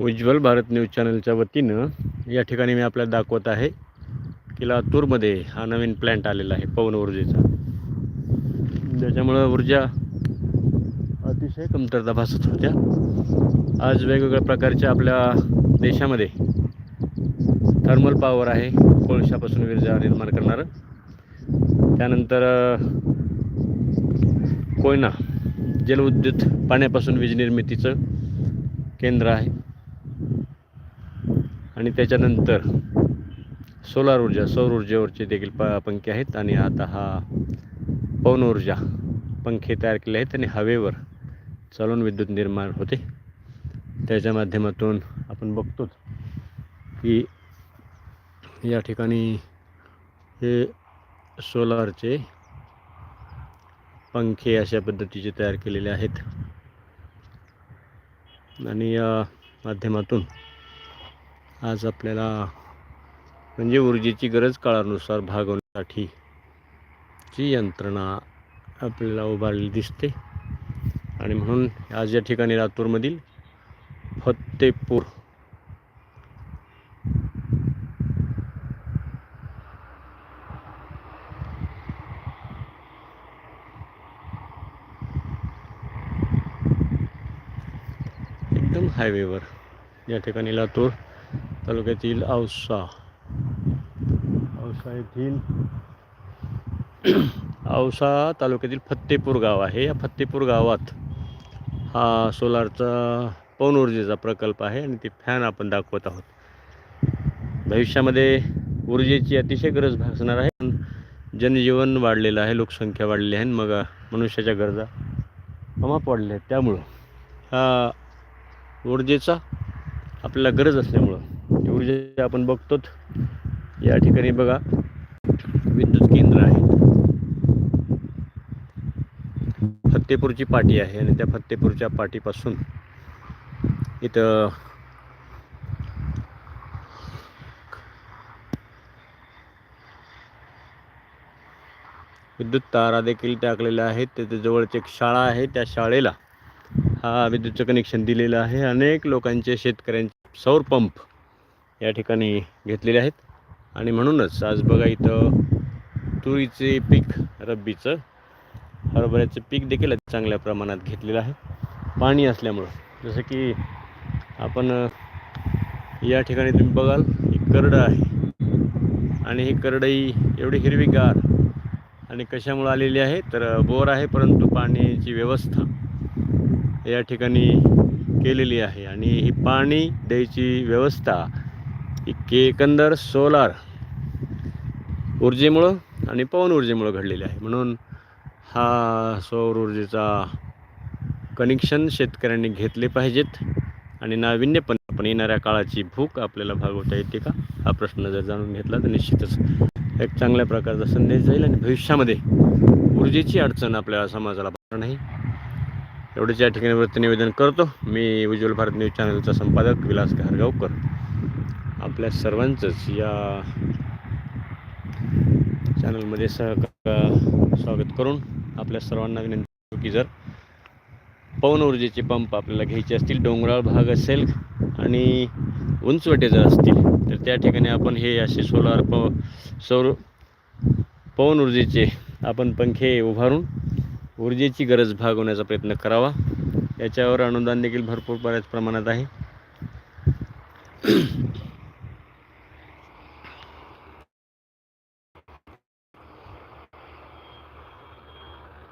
उज्ज्वल Bharat news चॅनलच्या वतीनं या ठिकाणी मी आपल्याला दाखवत आहे की लातूरमध्ये हा नवीन प्लॅन्ट आलेला आहे पवन ऊर्जेचा. ज्याच्यामुळं ऊर्जा अतिशय कमतरता भासत होत्या. आज वेगवेगळ्या प्रकारच्या आपल्या देशामध्ये थर्मल पॉवर आहे कोळशापासून ऊर्जा निर्माण करणारं. त्यानंतर कोयना जलविद्युत पाण्यापासून वीज निर्मितीचं केंद्र आहे. आणि त्याच्यानंतर सोलार ऊर्जा सौर ऊर्जेवरचे देखील प पंखे आहेत. आणि आता हा पवन ऊर्जा पंखे तयार केले आहेत आणि हवेवर चालून विद्युत निर्माण होते. त्याच्या माध्यमातून आपण बघतोच की या ठिकाणी हे सोलारचे पंखे अशा पद्धतीचे तयार केलेले आहेत. आणि या माध्यमातून आज आपल्याला म्हणजे ऊर्जेची गरज काळानुसार भागवण्यासाठी ची यंत्रणा आपल्याला उभारलेली दिसते. आणि म्हणून आज या ठिकाणी लातूरमधील फत्तेपूर एकदम हायवेवर या ठिकाणी लातूर तालुक्यातील औसा औसा येथील औसा तालुक्यातील फत्तेपूर गाव आहे या फत्तेपूर गावात हा सोलारचा पवन ऊर्जेचा प्रकल्प आहे आणि ते फॅन आपण दाखवत आहोत. भविष्यामध्ये ऊर्जेची अतिशय गरज भासणार आहे. पण जनजीवन वाढलेलं आहे लोकसंख्या वाढलेली आहे आणि मग मनुष्याच्या गरजा कमाप वाढल्या आहेत. त्यामुळं हा ऊर्जेचा आपल्याला गरज असल्यामुळं ही ऊर्जा आपण बघतोच या ठिकाणी बघा विद्युत केंद्र आहे. फत्तेपूरची पाटी आहे आणि त्या फत्तेपूरच्या पाटीपासून इथं विद्युत तारा देखील टाकलेल्या आहेत. त्याच्या जवळच एक शाळा आहे. त्या शाळेला हा विद्युतचं कनेक्शन दिलेलं आहे. अनेक लोकांचे शेतकऱ्यांचे सौर पंप या ठिकाणी घेतलेले आहेत. आणि म्हणूनच आज बघा इथं तुरीचे पीक रब्बीचं हरभऱ्याचं पीक देखील चांगल्या प्रमाणात घेतलेलं आहे. पाणी असल्यामुळं जसं की आपण या ठिकाणी तुम्ही बघाल ही करडं आहे. आणि ही करडई एवढी हिरवीगार आणि कशामुळं आलेली आहे? तर बोर आहे परंतु पाण्याची व्यवस्था या ठिकाणी केलेली आहे. आणि ही पाणी द्यायची व्यवस्था की एकंदर सोलार ऊर्जेमुळं आणि पवन ऊर्जेमुळं घडलेली आहे. म्हणून हा सौर ऊर्जेचा कनेक्शन शेतकऱ्यांनी घेतले पाहिजेत आणि नाविन्यपणे आपण येणाऱ्या काळाची भूक आपल्याला भागवता येते का? हा प्रश्न जर जाणून घेतला तर निश्चितच एक चांगल्या प्रकारचा संदेश जाईल आणि भविष्यामध्ये ऊर्जेची अडचण आपल्या समाजाला भागणार नाही. एवढेच या ठिकाणी वृत्त निवेदन करतो. मी उज्ज्वल भारत न्यूज चॅनलचा संपादक विलास घारगावकर. आपल्या सर्वांचंच या चॅनलमध्ये सहका स्वागत करून आपल्या सर्वांना विनंती करतो की जर पवन ऊर्जेचे पंप आपल्याला घ्यायचे असतील डोंगराळ भाग असेल आणि उंचवटे जर असतील तर त्या ठिकाणी आपण हे असे सोलार प सौर पवन ऊर्जेचे आपण पंखे उभारून ऊर्जेची गरज भागवण्याचा प्रयत्न करावा. याच्यावर अनुदान देखील भरपूर बऱ्याच प्रमाणात आहे.